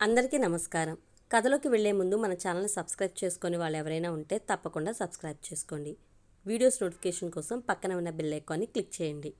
అందరికీ నమస్కారం. కథలోకి వెళ్ళే ముందు మన ఛానల్ని సబ్స్క్రైబ్ చేసుకొని వాళ్ళు ఎవరైనా ఉంటే తప్పకుండా సబ్స్క్రైబ్ చేసుకోండి. వీడియోస్ నోటిఫికేషన్ కోసం పక్కన ఉన్న బెల్ ఐకాన్ని క్లిక్ చేయండి.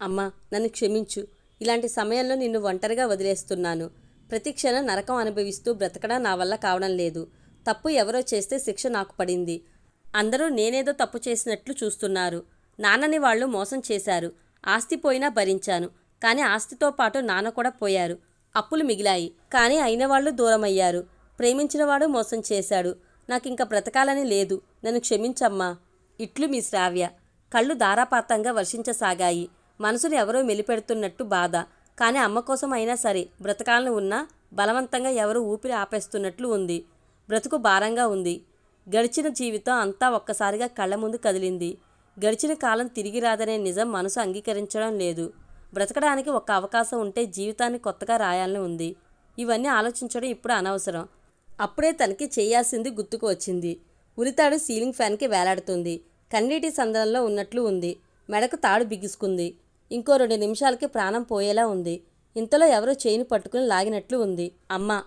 అమ్మా నన్ను క్షమించు. ఇలాంటి సమయంలో నిన్ను ఒంటరిగా వదిలేస్తున్నాను. ప్రతి క్షణం నరకం అనుభవిస్తూ బ్రతకడం నా వల్ల కావడం లేదు. తప్పు ఎవరో చేస్తే శిక్ష నాకు పడింది. అందరూ నేనేదో తప్పు చేసినట్లు చూస్తున్నారు. నాన్నని వాళ్ళు మోసం చేశారు. ఆస్తి పోయినా భరించాను. కానీ ఆస్తితో పాటు నాన్న కూడా పోయారు. అప్పులు మిగిలాయి. కానీ అయిన వాళ్ళు దూరమయ్యారు. ప్రేమించినవాడు మోసం చేశాడు. నాకింక బ్రతకాలని లేదు. నన్ను క్షమించమ్మా. ఇట్లు మీ శ్రావ్య. కళ్ళు ధారాపాతంగా వర్షించసాగాయి. మనసును ఎవరో మెలిపెడుతున్నట్టు బాధ. కానీ అమ్మ కోసం అయినా సరే బ్రతకాలను ఉన్నా బలవంతంగా ఎవరో ఊపిరి ఆపేస్తున్నట్లు ఉంది. బ్రతుకు భారంగా ఉంది. గడిచిన జీవితం అంతా ఒక్కసారిగా కళ్ళ ముందు కదిలింది. గడిచిన కాలం తిరిగి రాదనే నిజం మనసు అంగీకరించడం లేదు. బ్రతకడానికి ఒక అవకాశం ఉంటే జీవితాన్ని కొత్తగా రాయాలని ఉంది. ఇవన్నీ ఆలోచించడం ఇప్పుడు అనవసరం. అప్పుడే తనకి చేయాల్సింది గుర్తుకు వచ్చింది. ఉరితాడు సీలింగ్ ఫ్యాన్కి వేలాడుతుంది. కన్నీటి సందనంలో ఉన్నట్లు ఉంది. మెడకు తాడు బిగుసుకుంది. ఇంకో రెండు నిమిషాలకి ప్రాణం పోయేలా ఉంది. ఇంతలో ఎవరో చేయిని పట్టుకుని లాగినట్లు ఉంది. అమ్మ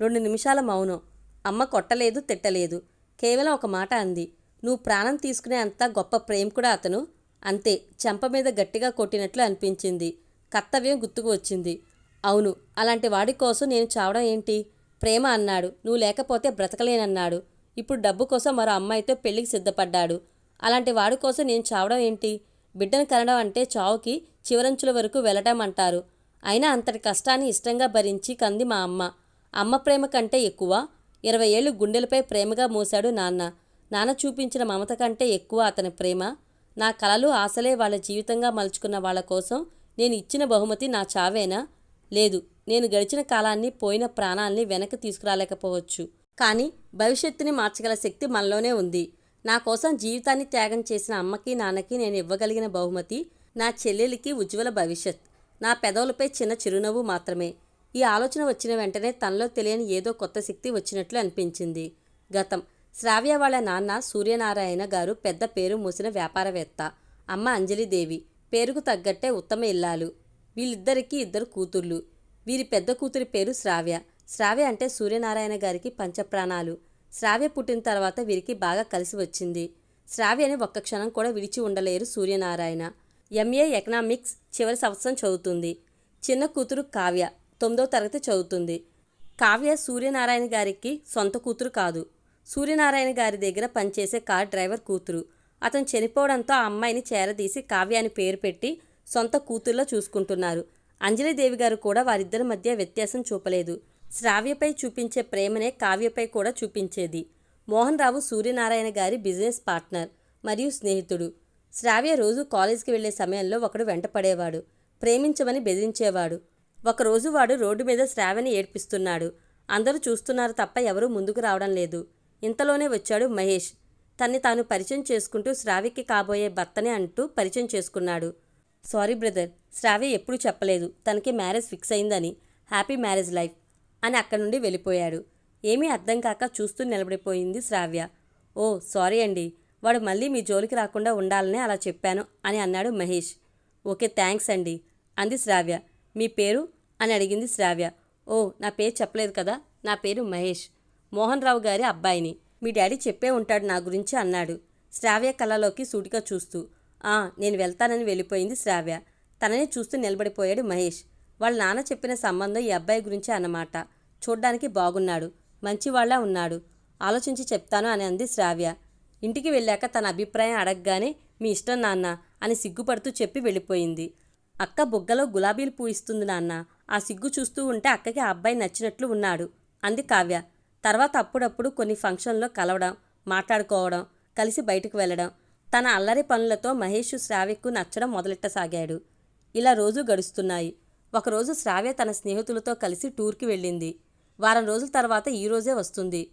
రెండు నిమిషాల మౌనం. అమ్మ కొట్టలేదు తిట్టలేదు. కేవలం ఒక మాట అంది. నువ్వు ప్రాణం తీసుకునే అంత గొప్ప ప్రేమికుడా అతను? అంతే చెంప మీద గట్టిగా కొట్టినట్లు అనిపించింది. కర్తవ్యం గుర్తుకు వచ్చింది. అవును అలాంటి వాడి కోసం నేను చావడం ఏంటి? ప్రేమ అన్నాడు. నువ్వు లేకపోతే బ్రతకలేనన్నాడు. ఇప్పుడు డబ్బు కోసం మరో అమ్మాయితో పెళ్ళికి సిద్ధపడ్డాడు. అలాంటి వాడి కోసం నేను చావడం ఏంటి? బిడ్డను కనడం అంటే చావుకి చివరంచుల వరకు వెళ్ళటం అంటారు. అయినా అంతటి కష్టాన్ని ఇష్టంగా భరించి కంది మా అమ్మ. అమ్మ ప్రేమ కంటే ఎక్కువ ఇరవై ఏళ్ళు గుండెలపై ప్రేమగా మోశాడు నాన్న. నాన్న చూపించిన మమత కంటే ఎక్కువ అతని ప్రేమ. నా కలలు ఆశలే వాళ్ళ జీవితంగా మలుచుకున్న వాళ్ళ కోసం నేను ఇచ్చిన బహుమతి నా చావేనా? లేదు నేను గడిచిన కాలాన్ని పోయిన ప్రాణాల్ని వెనక్కి తీసుకురాలేకపోవచ్చు. కానీ భవిష్యత్తుని మార్చగల శక్తి మనలోనే ఉంది. నా కోసం జీవితాన్ని త్యాగం చేసిన అమ్మకి నాన్నకి నేను ఇవ్వగలిగిన బహుమతి నా చెల్లెలికి ఉజ్వల భవిష్యత్. నా పెదవులపై చిన్న చిరునవ్వు మాత్రమే. ఈ ఆలోచన వచ్చిన వెంటనే తనలో తెలియని ఏదో కొత్త శక్తి వచ్చినట్లు అనిపించింది. గతం శ్రావ్య వాళ్ళ నాన్న సూర్యనారాయణ గారు పెద్ద పేరు మూసిన వ్యాపారవేత్త. అమ్మ అంజలిదేవి. పేరుకు తగ్గట్టే ఉత్తమ ఇల్లాలు. వీళ్ళిద్దరికీ ఇద్దరు కూతుర్లు. వీరి పెద్ద కూతురి పేరు శ్రావ్య. శ్రావ్య అంటే సూర్యనారాయణ గారికి పంచప్రాణాలు. శ్రావ్య పుట్టిన తర్వాత వీరికి బాగా కలిసి వచ్చింది. శ్రావ్యని ఒక్క క్షణం కూడా విడిచి ఉండలేరు సూర్యనారాయణ. ఎంఏ ఎకనామిక్స్ చివరి సంవత్సరం చదువుతుంది. చిన్న కూతురు కావ్య తొమ్మిదో తరగతి చదువుతుంది. కావ్య సూర్యనారాయణ గారికి సొంత కూతురు కాదు. సూర్యనారాయణ గారి దగ్గర పనిచేసే కార్ డ్రైవర్ కూతురు. అతను చనిపోవడంతో ఆ అమ్మాయిని చేరదీసి కావ్య అని పేరు పెట్టి సొంత కూతుర్లో చూసుకుంటున్నారు. అంజలిదేవి గారు కూడా వారిద్దరి మధ్య వ్యత్యాసం చూపలేదు. శ్రావ్యపై చూపించే ప్రేమనే కావ్యపై కూడా చూపించేది. మోహన్ రావు సూర్యనారాయణ గారి బిజినెస్ పార్ట్నర్ మరియు స్నేహితుడు. శ్రావ్య రోజు కాలేజీకి వెళ్ళే సమయంలో ఒకడు వెంటపడేవాడు. ప్రేమించమని బెదిరించేవాడు. ఒకరోజు వాడు రోడ్డు మీద శ్రావ్యని ఏడ్పిస్తున్నాడు. అందరూ చూస్తున్నారు తప్ప ఎవరూ ముందుకు రావడం లేదు. ఇంతలోనే వచ్చాడు మహేష్. తన్ని తాను పరిచయం చేసుకుంటూ శ్రావికి కాబోయే భర్తనే అంటూ పరిచయం చేసుకున్నాడు. సారీ బ్రదర్ శ్రావి ఎప్పుడు చెప్పలేదు. తనకి మ్యారేజ్ ఫిక్స్ అయిందని హ్యాపీ మ్యారేజ్ లైఫ్ అని అక్కడి నుండి వెళ్ళిపోయాడు. ఏమీ అర్థం కాక చూస్తూ నిలబడిపోయింది శ్రావ్య. ఓ సారీ అండి. వాడు మళ్ళీ మీ జోలికి రాకుండా ఉండాలని అలా చెప్పాను అని అన్నాడు మహేష్. ఓకే థ్యాంక్స్ అండి అంది శ్రావ్య. మీ పేరు? అని అడిగింది శ్రావ్య. ఓ నా పేరు చెప్పలేదు కదా? నా పేరు మహేష్. మోహన్ రావు గారి అబ్బాయిని. మీ డాడీ చెప్పే ఉంటాడు నా గురించి అన్నాడు. శ్రావ్య కళ్ళలోకి సూటిగా చూస్తూ ఆ నేను వెళ్తానని వెళ్ళిపోయింది శ్రావ్య. తననే చూస్తూ నిలబడిపోయాడు మహేష్. వాళ్ళ నాన్న చెప్పిన సంబంధం ఈ అబ్బాయి గురించి అన్నమాట. చూడ్డానికి బాగున్నాడు. మంచివాళ్ళా ఉన్నాడు. ఆలోచించి చెప్తాను అని అంది శ్రావ్య. ఇంటికి వెళ్ళాక తన అభిప్రాయం అడగగానే మీ ఇష్టం నాన్న అని సిగ్గుపడుతూ చెప్పి వెళ్ళిపోయింది. అక్క బుగ్గలో గులాబీలు పూయిస్తుంది నాన్న. ఆ సిగ్గు చూస్తూ ఉంటే అక్కకి ఆ అబ్బాయి నచ్చినట్లు ఉన్నాడు అంది కావ్య. తర్వాత అప్పుడప్పుడు కొన్ని ఫంక్షన్లో కలవడం మాట్లాడుకోవడం కలిసి బయటకు వెళ్ళడం తన అల్లరి పనులతో మహేష్ శ్రావ్యకు నచ్చడం మొదలెట్టసాగాడు. ఇలా రోజు గడుస్తున్నాయి. ఒకరోజు శ్రావ్య తన స్నేహితులతో కలిసి టూర్కి వెళ్ళింది. వారం రోజుల తర్వాత ఈ రోజే వస్తుంది.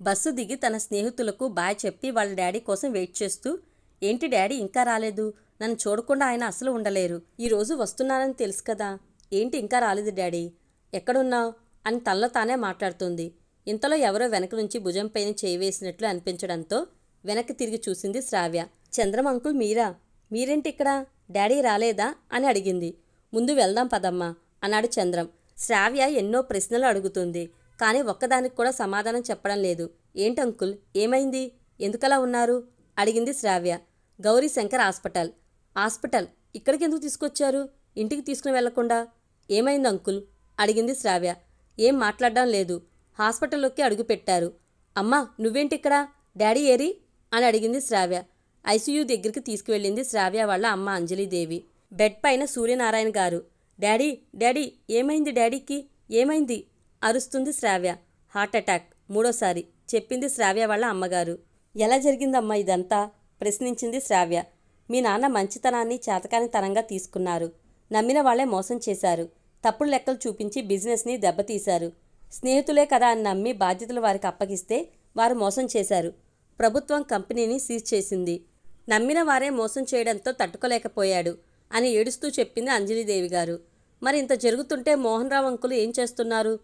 బస్సు దిగి తన స్నేహితులకు బాయ్ చెప్పి వాళ్ళ డాడీ కోసం వెయిట్ చేస్తూ ఏంటి డాడీ ఇంకా రాలేదు. నన్ను చూడకుండా ఆయన అసలు ఉండలేరు. ఈరోజు వస్తున్నానని తెలుసు కదా. ఏంటి ఇంకా రాలేదు డాడీ? ఎక్కడున్నావు? అని తనలో తానే మాట్లాడుతుంది. ఇంతలో ఎవరో వెనక నుంచి భుజంపైన చేయి వేసినట్లు అనిపించడంతో వెనక్కి తిరిగి చూసింది శ్రావ్య. చంద్రం అంకుల్ మీరా? మీరేంటి ఇక్కడ? డాడీ రాలేదా? అని అడిగింది. ముందు వెళ్దాం పదమ్మా అన్నాడు చంద్రం. శ్రావ్య ఎన్నో ప్రశ్నలు అడుగుతుంది కానీ ఒక్కదానికి కూడా సమాధానం చెప్పడం లేదు. ఏంటి అంకుల్? ఏమైంది? ఎందుకలా ఉన్నారు? అడిగింది శ్రావ్య. గౌరీ శంకర్ హాస్పిటల్. హాస్పిటల్? ఇక్కడికి ఎందుకు తీసుకొచ్చారు? ఇంటికి తీసుకుని వెళ్ళకుండా ఏమైంది అంకుల్? అడిగింది శ్రావ్య. ఏం మాట్లాడడం లేదు. హాస్పిటల్లోకి అడుగుపెట్టారు అమ్మా నువ్వేంటిక్కడ? డాడీ ఏరి? అని అడిగింది శ్రావ్య. ఐసీయూ దగ్గరికి తీసుకువెళ్ళింది శ్రావ్య వాళ్ళ అమ్మ అంజలిదేవి. బెడ్ పైన సూర్యనారాయణ గారు. డాడీ డాడీ ఏమైంది డాడీకి? ఏమైంది? అరుస్తుంది శ్రావ్య. హార్ట్ అటాక్ మూడోసారి చెప్పింది శ్రావ్య వాళ్ళ అమ్మగారు. ఎలా జరిగిందమ్మా ఇదంతా? ప్రశ్నించింది శ్రావ్య. మీ నాన్న మంచితనాన్ని చేతకాని తనంగా తీసుకున్నారు. నమ్మిన వాళ్ళే మోసం చేశారు. తప్పుడు లెక్కలు చూపించి బిజినెస్ని దెబ్బతీశారు. స్నేహితులే కదా అని నమ్మి బాధ్యతలు వారికి అప్పగిస్తే వారు మోసం చేశారు. ప్రభుత్వం కంపెనీని సీజ్ చేసింది. నమ్మిన వారే మోసం చేయడంతో తట్టుకోలేకపోయాడు అని ఏడుస్తూ చెప్పింది అంజలిదేవి గారు. మరి ఇంత జరుగుతుంటే మోహన్ రావు అంకులు ఏం చేస్తున్నారు?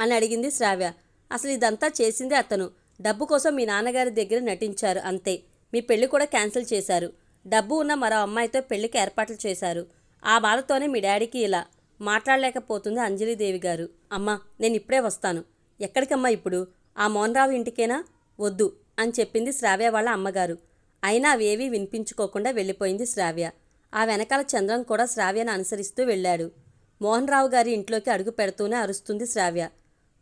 అని అడిగింది శ్రావ్య. అసలు ఇదంతా చేసిందే అతను. డబ్బు కోసం మీ నాన్నగారి దగ్గర నటించారు అంతే. మీ పెళ్ళి కూడా క్యాన్సిల్ చేశారు. డబ్బు ఉన్న మరో అమ్మాయితో పెళ్ళికి ఏర్పాట్లు చేశారు. ఆ బాధతోనే మీ డాడీకి ఇలా మాట్లాడలేకపోతుంది అంజలిదేవి గారు. అమ్మా నేను ఇప్పుడే వస్తాను. ఎక్కడికమ్మా ఇప్పుడు? ఆ మోహన్రావు ఇంటికేనా? వద్దు అని చెప్పింది శ్రావ్య వాళ్ళ అమ్మగారు. అయినా అవేవీ వినిపించుకోకుండా వెళ్ళిపోయింది శ్రావ్య. ఆ వెనకాల చంద్రం కూడా శ్రావ్యను అనుసరిస్తూ వెళ్ళాడు. మోహన్రావు గారి ఇంట్లోకి అడుగు పెడుతూనే అరుస్తుంది శ్రావ్య.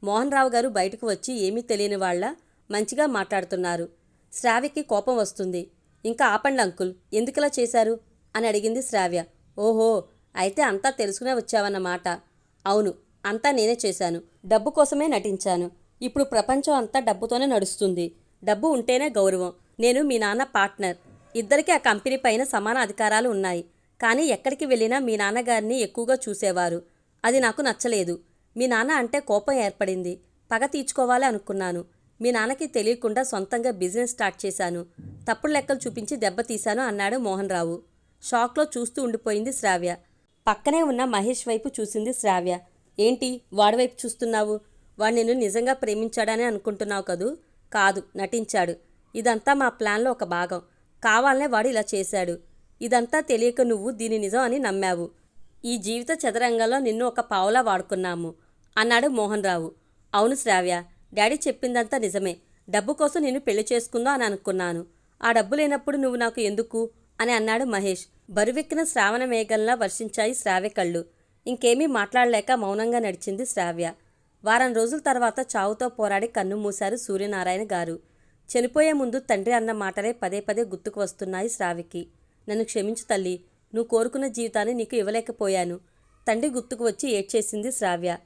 మోహన్రావు గారు బయటకు వచ్చి ఏమీ తెలియని వాళ్ళ మంచిగా మాట్లాడుతున్నారు. శ్రావ్యకి కోపం వస్తుంది. ఇంకా ఆపండి అంకుల్ ఎందుకలా చేశారు? అని అడిగింది శ్రావ్య. ఓహో అయితే అంతా తెలుసుకునే వచ్చావన్నమాట. అవును అంతా నేనే చేశాను. డబ్బు కోసమే నటించాను. ఇప్పుడు ప్రపంచం అంతా డబ్బుతోనే నడుస్తుంది. డబ్బు ఉంటేనే గౌరవం. నేను మీ నాన్న పార్ట్నర్. ఇద్దరికీ ఆ కంపెనీ పైన సమాన అధికారాలు ఉన్నాయి. కానీ ఎక్కడికి వెళ్ళినా మీ నాన్నగారిని ఎక్కువగా చూసేవారు. అది నాకు నచ్చలేదు. మీ నాన్న అంటే కోపం ఏర్పడింది. పగ తీర్చుకోవాలి అనుకున్నాను. మీ నాన్నకి తెలియకుండా సొంతంగా బిజినెస్ స్టార్ట్ చేశాను. తప్పుడు లెక్కలు చూపించి దెబ్బతీశాను అన్నాడు మోహన్ రావు. షాక్లో చూస్తూ ఉండిపోయింది శ్రావ్య. పక్కనే ఉన్న మహేష్ వైపు చూసింది శ్రావ్య. ఏంటి? వాడి వైపు చూస్తున్నావు? వాడు నిన్ను నిజంగా ప్రేమించాడని అనుకుంటున్నావు కదూ? కాదు నటించాడు. ఇదంతా మా ప్లాన్లో ఒక భాగం. కావాలనే వాడు ఇలా చేశాడు. ఇదంతా తెలియక నువ్వు దీని నిజం అని నమ్మావు. ఈ జీవిత చదరంగంలో నిన్ను ఒక పావులా వాడుకున్నాము అన్నాడు మోహన్ రావు అవును శ్రావ్య డాడీ చెప్పిందంతా నిజమే. డబ్బు కోసం నిన్ను పెళ్ళి చేసుకుందో అని అనుకున్నాను. ఆ డబ్బు లేనప్పుడు నువ్వు నాకు ఎందుకు? అని అన్నాడు మహేష్. బరువెక్కిన శ్రావణ మేఘంలా వర్షించాయి శ్రావ్య కళ్ళు. ఇంకేమీ మాట్లాడలేక మౌనంగా నడిచింది శ్రావ్య. వారం రోజుల తర్వాత చావుతో పోరాడి కన్ను మూశారు సూర్యనారాయణ గారు. చనిపోయే ముందు తండ్రి అన్న మాటలే పదే పదే గుర్తుకు వస్తున్నాయి శ్రావికి నన్ను క్షమించు తల్లి. నువ్వు కోరుకున్న జీవితాన్ని నీకు ఇవ్వలేకపోయాను. తండ్రి గుర్తుకు వచ్చి ఏడ్చేసింది శ్రావ్య.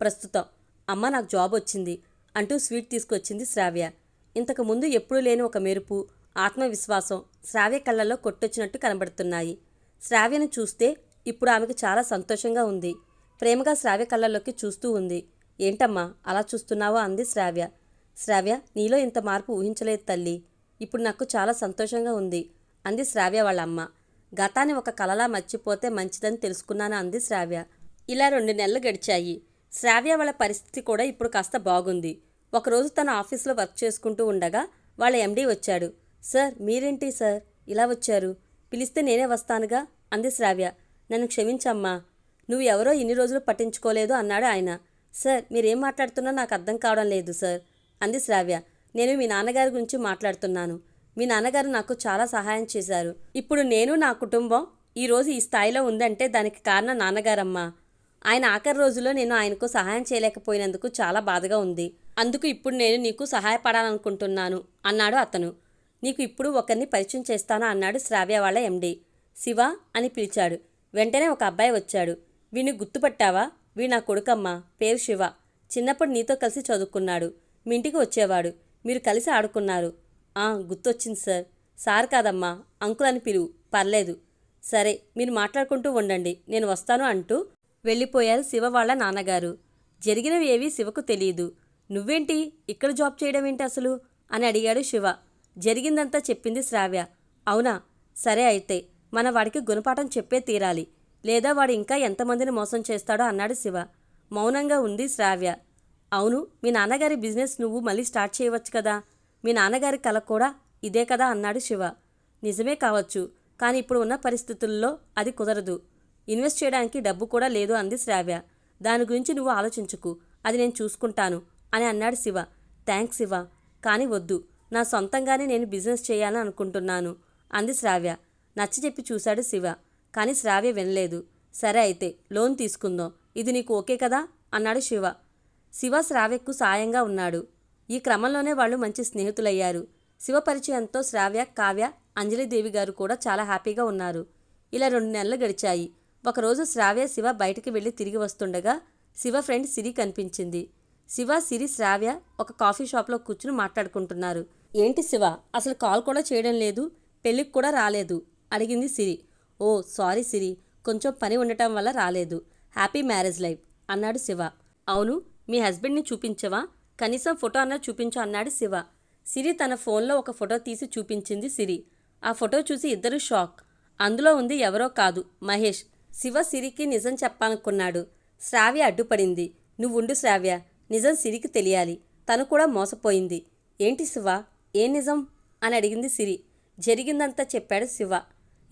ప్రస్తుతం అమ్మ నాకు జాబ్ వచ్చింది అంటూ స్వీట్ తీసుకొచ్చింది శ్రావ్య. ఇంతకుముందు ఎప్పుడూ లేని ఒక మెరుపు ఆత్మవిశ్వాసం శ్రావ్య కళ్ళల్లో కొట్టొచ్చినట్టు కనబడుతున్నాయి. శ్రావ్యను చూస్తే ఇప్పుడు ఆమెకు చాలా సంతోషంగా ఉంది. ప్రేమగా శ్రావ్య కళ్ళల్లోకి చూస్తూ ఉంది. ఏంటమ్మా అలా చూస్తున్నావో? అంది శ్రావ్య. శ్రావ్య నీలో ఇంత మార్పు ఊహించలేదు తల్లి. ఇప్పుడు నాకు చాలా సంతోషంగా ఉంది అంది శ్రావ్య వాళ్ళ అమ్మ గతాన్ని ఒక కలలా మర్చిపోతే మంచిదని తెలుసుకున్నాను? అంది శ్రావ్య. ఇలా రెండు నెలలు గడిచాయి. శ్రావ్య వాళ్ళ పరిస్థితి కూడా ఇప్పుడు కాస్త బాగుంది. ఒకరోజు తన ఆఫీస్లో వర్క్ చేసుకుంటూ ఉండగా వాళ్ళ ఎండీ వచ్చాడు. సార్ మీరేంటి సార్? ఇలా వచ్చారు. పిలిస్తే నేనే వస్తానుగా? అంది శ్రావ్య. నన్ను క్షమించమ్మా. నువ్వు ఎవరో ఇన్ని రోజులు పట్టించుకోలేదు అన్నాడు ఆయన. సార్ మీరేం మాట్లాడుతున్నా నాకు అర్థం కావడం లేదు సార్ అంది శ్రావ్య. నేను మీ నాన్నగారి గురించి మాట్లాడుతున్నాను. మీ నాన్నగారు నాకు చాలా సహాయం చేశారు. ఇప్పుడు నేను నా కుటుంబం ఈరోజు ఈ స్థాయిలో ఉందంటే దానికి కారణం నాన్నగారమ్మా. ఆయన ఆఖరి రోజులో నేను ఆయనకు సహాయం చేయలేకపోయినందుకు చాలా బాధగా ఉంది. అందుకు ఇప్పుడు నేను నీకు సహాయపడాలనుకుంటున్నాను అన్నాడు అతను. నీకు ఇప్పుడు ఒకరిని పరిచయం చేస్తాను అన్నాడు శ్రావ్య వాళ్ళ ఎండి శివ అని పిలిచాడు. వెంటనే ఒక అబ్బాయి వచ్చాడు. వీని గుర్తుపట్టావా? వీ నా కొడుకమ్మ. పేరు శివ. చిన్నప్పుడు నీతో కలిసి చదువుకున్నాడు. మీ ఇంటికి వచ్చేవాడు. మీరు కలిసి ఆడుకున్నారు. ఆ గుర్తొచ్చింది సార్. సార్ కాదమ్మా. అంకుల్ అని పిలువు. పర్లేదు. సరే మీరు మాట్లాడుకుంటూ ఉండండి. నేను వస్తాను అంటూ వెళ్ళిపోయారు శివ వాళ్ళ నాన్నగారు. జరిగినవి ఏవీ శివకు తెలియదు. నువ్వేంటి? ఇక్కడ జాబ్ చేయడం ఏంటి అసలు? అని అడిగాడు శివ. జరిగిందంతా చెప్పింది శ్రావ్య. అవునా? సరే అయితే మన వాడికి గుణపాఠం చెప్పే తీరాలి. లేదా వాడు ఇంకా ఎంతమందిని మోసం చేస్తాడో అన్నాడు శివ. మౌనంగా ఉంది శ్రావ్య. అవును మీ నాన్నగారి బిజినెస్ నువ్వు మళ్ళీ స్టార్ట్ చేయవచ్చు కదా? మీ నాన్నగారి కల కూడా ఇదే కదా అన్నాడు శివ. నిజమే కావచ్చు కానీ ఇప్పుడు ఉన్న పరిస్థితుల్లో అది కుదరదు. ఇన్వెస్ట్ చేయడానికి డబ్బు కూడా లేదు అంది శ్రావ్య. దాని గురించి నువ్వు ఆలోచించుకు అది నేను చూసుకుంటాను అని అన్నాడు శివ. థ్యాంక్స్ శివ. కానీ వద్దు నా సొంతంగానే నేను బిజినెస్ చేయాలని అనుకుంటున్నాను అంది శ్రావ్య. నచ్చజెప్పి చూశాడు శివ. కానీ శ్రావ్య వినలేదు. సరే అయితే లోన్ తీసుకుందాం. ఇది నీకు ఓకే కదా? అన్నాడు శివ. శివ శ్రావ్యకు సాయంగా ఉన్నాడు. ఈ క్రమంలోనే వాళ్ళు మంచి స్నేహితులయ్యారు. శివ పరిచయంతో శ్రావ్య కావ్య అంజలిదేవి గారు కూడా చాలా హ్యాపీగా ఉన్నారు. ఇలా రెండు నెలలు గడిచాయి. ఒకరోజు శ్రావ్య శివ బయటికి వెళ్ళి తిరిగి వస్తుండగా శివ ఫ్రెండ్ సిరి కనిపించింది. శివ సిరి శ్రావ్య ఒక కాఫీ షాప్లో కూర్చుని మాట్లాడుకుంటున్నారు. ఏంటి శివ? అసలు కాల్ కూడా చేయడం లేదు పెళ్ళికి కూడా రాలేదు అడిగింది సిరి. ఓ సారీ సిరి. కొంచెం పని ఉండటం వల్ల రాలేదు. హ్యాపీ మ్యారేజ్ లైఫ్ అన్నాడు శివ. అవును మీ హస్బెండ్ని చూపించవా? కనీసం ఫోటో అన్నా చూపించు అన్నాడు శివ. సిరి తన ఫోన్లో ఒక ఫోటో తీసి చూపించింది సిరి. ఆ ఫోటో చూసి ఇద్దరు షాక్. అందులో ఉంది ఎవరో కాదు మహేష్. శివ సిరికి నిజం చెప్పాలనుకున్నాడు. శ్రావ్య అడ్డుపడింది. నువ్వుండు శ్రావ్య. నిజం సిరికి తెలియాలి. తను కూడా మోసపోయింది. ఏంటి శివ? ఏ నిజం? అని అడిగింది సిరి. జరిగిందంతా చెప్పాడు శివ.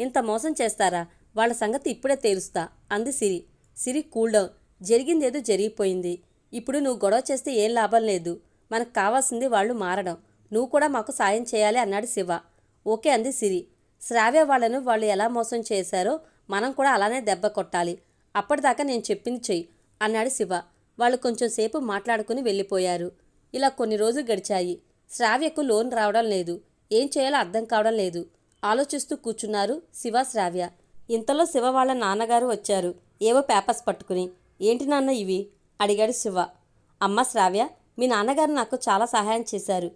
ఇంత మోసం చేస్తారా? వాళ్ళ సంగతి ఇప్పుడే తేలుస్తా అంది సిరి. సిరి కూల్ డౌన్. జరిగిందేదో జరిగిపోయింది. ఇప్పుడు నువ్వు గొడవ చేస్తే ఏం లాభం లేదు. మనకు కావాల్సింది వాళ్ళు మారడం. నువ్వు కూడా మాకు సాయం చేయాలి అన్నాడు శివ. ఓకే అంది సిరి. శ్రావ్య వాళ్ళను వాళ్ళు ఎలా మోసం చేశారో మనం కూడా అలానే దెబ్బ కొట్టాలి. అప్పటిదాకా నేను చెప్పింది చెయ్యి అన్నాడు శివ. వాళ్ళు కొంచెం సేపు మాట్లాడుకుని వెళ్ళిపోయారు. ఇలా కొన్ని రోజులు గడిచాయి. శ్రావ్యకు లోన్ రావడం లేదు. ఏం చేయాలో అర్థం కావడం లేదు. ఆలోచిస్తూ కూర్చున్నారు శివ శ్రావ్య. ఇంతలో శివ వాళ్ళ నాన్నగారు వచ్చారు. ఏవో పేపర్స్ పట్టుకుని. ఏంటి నాన్న ఇవి? అడిగాడు శివ. అమ్మ శ్రావ్య మీ నాన్నగారు నాకు చాలా సహాయం చేశారు.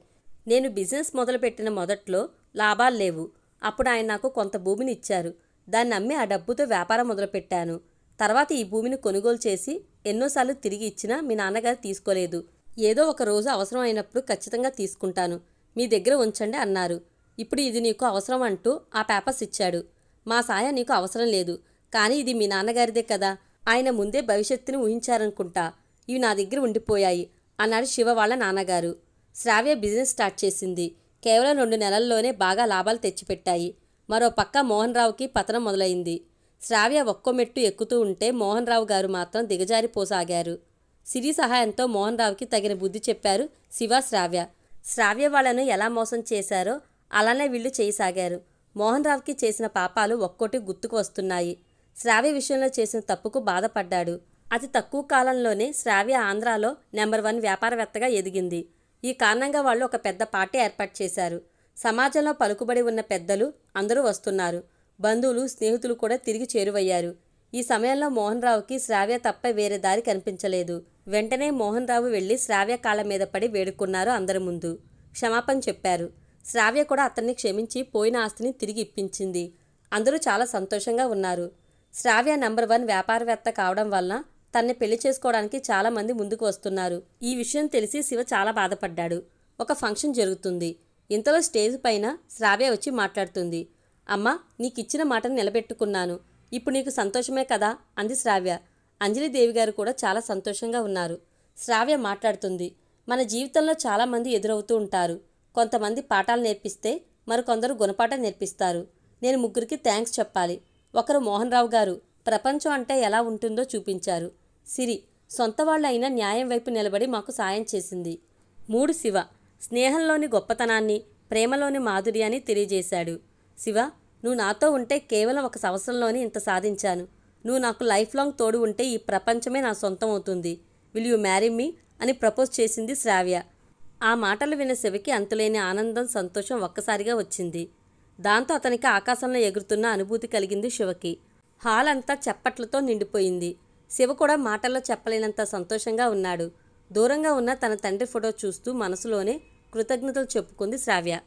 నేను బిజినెస్ మొదలుపెట్టిన మొదట్లో లాభాలు లేవు. అప్పుడు ఆయన నాకు కొంత భూమిని ఇచ్చారు. దాన్ని అమ్మి ఆ డబ్బుతో వ్యాపారం మొదలుపెట్టాను. తర్వాత ఈ భూమిని కొనుగోలు చేసి ఎన్నోసార్లు తిరిగి ఇచ్చినా మీ నాన్నగారు తీసుకోలేదు. ఏదో ఒక రోజు అవసరం అయినప్పుడు ఖచ్చితంగా తీసుకుంటాను. మీ దగ్గర ఉంచండి అన్నారు. ఇప్పుడు ఇది నీకు అవసరం అంటూ ఆ పేపర్స్ ఇచ్చాడు. మా సాయం నీకు అవసరం లేదు. కానీ ఇది మీ నాన్నగారిదే కదా. ఆయన ముందే భవిష్యత్తుని ఊహించారనుకుంటా. ఇవి నా దగ్గర ఉండిపోయాయి అన్నాడు శివ వాళ్ళ నాన్నగారు. శ్రావ్య బిజినెస్ స్టార్ట్ చేసింది. కేవలం రెండు నెలల్లోనే బాగా లాభాలు తెచ్చిపెట్టాయి. మరో పక్క మోహన్ రావుకి పతనం మొదలైంది. శ్రావ్య ఒక్కో మెట్టు ఎక్కుతూ ఉంటే మోహన్ రావు గారు మాత్రం దిగజారిపోసాగారు. సిరి సహాయంతో మోహన్ రావుకి తగిన బుద్ధి చెప్పారు శివ శ్రావ్య. శ్రావ్య వాళ్ళను ఎలా మోసం చేశారో అలానే వీళ్ళు చేయసాగారు. మోహన్ రావుకి చేసిన పాపాలు ఒక్కోటి గుర్తుకు వస్తున్నాయి. శ్రావ్య విషయంలో చేసిన తప్పుకు బాధపడ్డాడు. అతి తక్కువ కాలంలోనే శ్రావ్య ఆంధ్రాలో నెంబర్ వన్ వ్యాపారవేత్తగా ఎదిగింది. ఈ కారణంగా వాళ్ళు ఒక పెద్ద పార్టీ ఏర్పాటు చేశారు. సమాజంలో పలుకుబడి ఉన్న పెద్దలు అందరూ వస్తున్నారు. బంధువులు స్నేహితులు కూడా తిరిగి చేరువయ్యారు. ఈ సమయంలో మోహన్ రావుకి శ్రావ్య తప్ప వేరే దారి కనిపించలేదు. వెంటనే మోహన్ రావు వెళ్ళి శ్రావ్య కాళ్ళ మీద పడి వేడుకున్నారు అందరి ముందు. క్షమాపణ చెప్పారు. శ్రావ్య కూడా అతన్ని క్షమించి పోయిన ఆస్తిని తిరిగి ఇప్పించింది. అందరూ చాలా సంతోషంగా ఉన్నారు. శ్రావ్య నంబర్ వన్ వ్యాపారవేత్త కావడం వలన తన్ని పెళ్ళి చేసుకోవడానికి చాలామంది ముందుకు వస్తున్నారు. ఈ విషయం తెలిసి శివ చాలా బాధపడ్డాడు. ఒక ఫంక్షన్ జరుగుతుంది. ఇంతలో స్టేజ్ పైన శ్రావ్య వచ్చి మాట్లాడుతుంది. అమ్మా నీకిచ్చిన మాటను నిలబెట్టుకున్నాను. ఇప్పుడు నీకు సంతోషమే కదా? అంది శ్రావ్య. అంజలిదేవి గారు కూడా చాలా సంతోషంగా ఉన్నారు. శ్రావ్య మాట్లాడుతుంది. మన జీవితంలో చాలామంది ఎదురవుతూ ఉంటారు. కొంతమంది పాఠాలు నేర్పిస్తే మరికొందరు గుణపాఠం నేర్పిస్తారు. నేను ముగ్గురికి థ్యాంక్స్ చెప్పాలి. ఒకరు మోహన్ రావు గారు ప్రపంచం అంటే ఎలా ఉంటుందో చూపించారు. సిరి సొంత వాళ్ళైన న్యాయం వైపు నిలబడి మాకు సాయం చేసింది. మూడు శివ స్నేహంలోని గొప్పతనాన్ని ప్రేమలోని మాధుర్యాన్ని తెలియజేశాడు. శివ నువ్వు నాతో ఉంటే కేవలం ఒక సంవత్సరంలోనే ఇంత సాధించాను. నువ్వు నాకు లైఫ్ లాంగ్ తోడు ఉంటే ఈ ప్రపంచమే నా సొంతం అవుతుంది. Will you marry me? అని ప్రపోజ్ చేసింది శ్రావ్య. ఆ మాటలు విన్న శివకి అంతులేని ఆనందం సంతోషం ఒక్కసారిగా వచ్చింది. దాంతో అతనికి ఆకాశంలో ఎగురుతున్న అనుభూతి కలిగింది శివకి. హాల్ అంతా చప్పట్లతో నిండిపోయింది. శివ కూడా మాటల్లో చెప్పలేనంత సంతోషంగా ఉన్నాడు. దూరంగా ఉన్న తన తండ్రి ఫోటో చూస్తూ మనసులోనే కృతజ్ఞతలు చెప్పుకుంది శ్రావ్య.